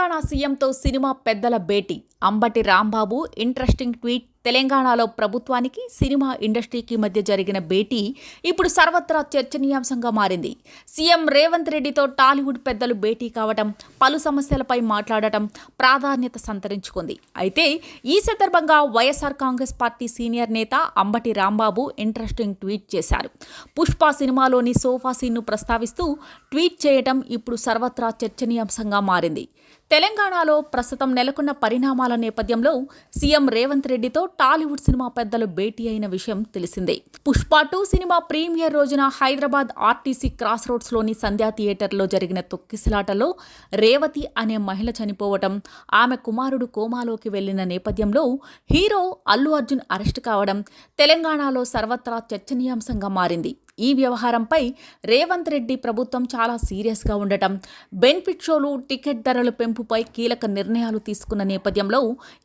Telangana సీఎంతో cinema పెద్దల భేటీ. Ambati Rambabu interesting tweet తెలంగాణలో ప్రభుత్వానికి సినిమా ఇండస్ట్రీకి మధ్య జరిగిన భేటీ ఇప్పుడు సర్వత్రా చర్చనీయాంశంగా మారింది. సీఎం రేవంత్ రెడ్డితో టాలీవుడ్ పెద్దలు భేటీ కావటం పలు సమస్యలపై మాట్లాడటం ప్రాధాన్యత సంతరించుకుంది. అయితే ఈ సందర్భంగా వైఎస్ఆర్ కాంగ్రెస్ పార్టీ సీనియర్ నేత అంబటి రాంబాబు ఇంట్రెస్టింగ్ ట్వీట్ చేశారు. పుష్ప సినిమాలోని సోఫా సీన్ను ప్రస్తావిస్తూ ట్వీట్ చేయటం ఇప్పుడు సర్వత్రా చర్చనీయాంశంగా మారింది. తెలంగాణలో ప్రస్తుతం నెలకొన్న పరిణామాల నేపథ్యంలో సీఎం రేవంత్ రెడ్డితో టాలీవుడ్ సినిమా పెద్దలు భేటీ అయిన విషయం తెలిసిందే. పుష్ప టూ సినిమా ప్రీమియర్ రోజున హైదరాబాద్ ఆర్టీసీ క్రాస్ రోడ్స్లోని సంధ్యా థియేటర్లో జరిగిన తొక్కిసలాటలో రేవతి అనే మహిళ చనిపోవటం ఆమె కుమారుడు కోమాలోకి వెళ్ళిన నేపథ్యంలో హీరో అల్లు అర్జున్ అరెస్ట్ కావడం తెలంగాణలో సర్వత్రా చర్చనీయాంశంగా మారింది. ఈ వ్యవహారంపై రేవంత్ రెడ్డి ప్రభుత్వం చాలా సీరియస్గా ఉండటం. బెనిఫిట్ షోలు టికెట్ ధరల పెంపుపై కీలక నిర్ణయాలు తీసుకున్న నేపథ్యంలో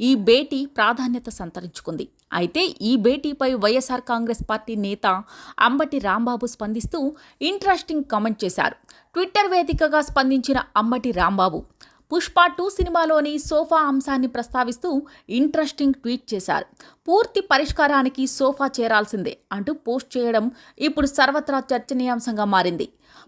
ఈ భేటీ ప్రాధాన్యత సంతరించుకుంది. అయితే ఈ భేటీపై వైఎస్ఆర్ కాంగ్రెస్ పార్టీ నేత అంబటి రాంబాబు స్పందిస్తూ ఇంట్రెస్టింగ్ కామెంట్ చేశారు. ట్విట్టర్ వేదికగా స్పందించిన అంబటి రాంబాబు పుష్ప టూ సినిమాలోని సోఫా అంశాన్ని ప్రస్తావిస్తూ ఇంట్రెస్టింగ్ ట్వీట్ చేశారు. పూర్తి పరిష్కారానికి సోఫా చేరాల్సిందే అంటూ పోస్ట్ చేయడం ఇప్పుడు సర్వత్రా చర్చనీయాంశంగా మారింది.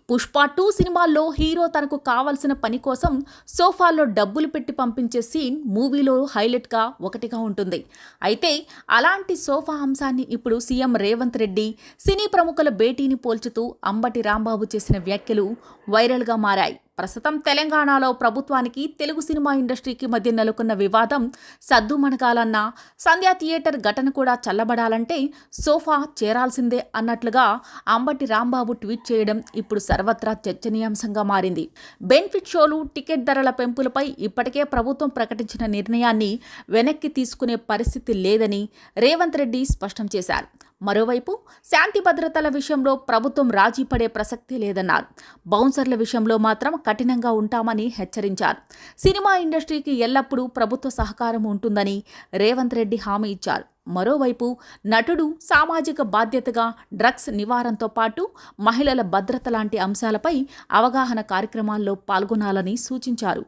పుష్ప టూ సినిమాల్లో హీరో తనకు కావలసిన పని కోసం సోఫాలో డబ్బులు పెట్టి పంపించే సీన్ మూవీలో హైలైట్గా ఒకటిగా ఉంటుంది. అయితే అలాంటి సోఫా అంశాన్ని ఇప్పుడు సీఎం రేవంత్ రెడ్డి సినీ ప్రముఖుల భేటీని పోల్చుతూ అంబటి రాంబాబు చేసిన వ్యాఖ్యలు వైరల్గా మారాయి. ప్రస్తుతం తెలంగాణలో ప్రభుత్వానికి తెలుగు సినిమా ఇండస్ట్రీకి మధ్య నెలకొన్న వివాదం సద్దుమణగాలన్నా సంధ్యా థియేటర్ ఘటన కూడా చల్లబడాలంటే సోఫా చేరాల్సిందే అన్నట్లుగా అంబటి రాంబాబు ట్వీట్ చేయడం ఇప్పుడు సర్వత్రా చర్చనీయాంశంగా మారింది. బెనిఫిట్ షోలు టికెట్ ధరల పెంపులపై ఇప్పటికే ప్రభుత్వం ప్రకటించిన నిర్ణయాన్ని వెనక్కి తీసుకునే పరిస్థితి లేదని రేవంత్ రెడ్డి స్పష్టం చేశారు. మరోవైపు శాంతి భద్రతల విషయంలో ప్రభుత్వం రాజీ పడే ప్రసక్తే లేదన్నారు. బౌన్సర్ల విషయంలో మాత్రం కఠినంగా ఉంటామని హెచ్చరించారు. సినిమా ఇండస్ట్రీకి ఎల్లప్పుడూ ప్రభుత్వ సహకారం ఉంటుందని రేవంత్ రెడ్డి హామీ ఇచ్చారు. మరోవైపు నటుడు సామాజిక బాధ్యతగా డ్రగ్స్ నివారణతో పాటు మహిళల భద్రత లాంటి అంశాలపై అవగాహన కార్యక్రమాల్లో పాల్గొనాలని సూచించారు.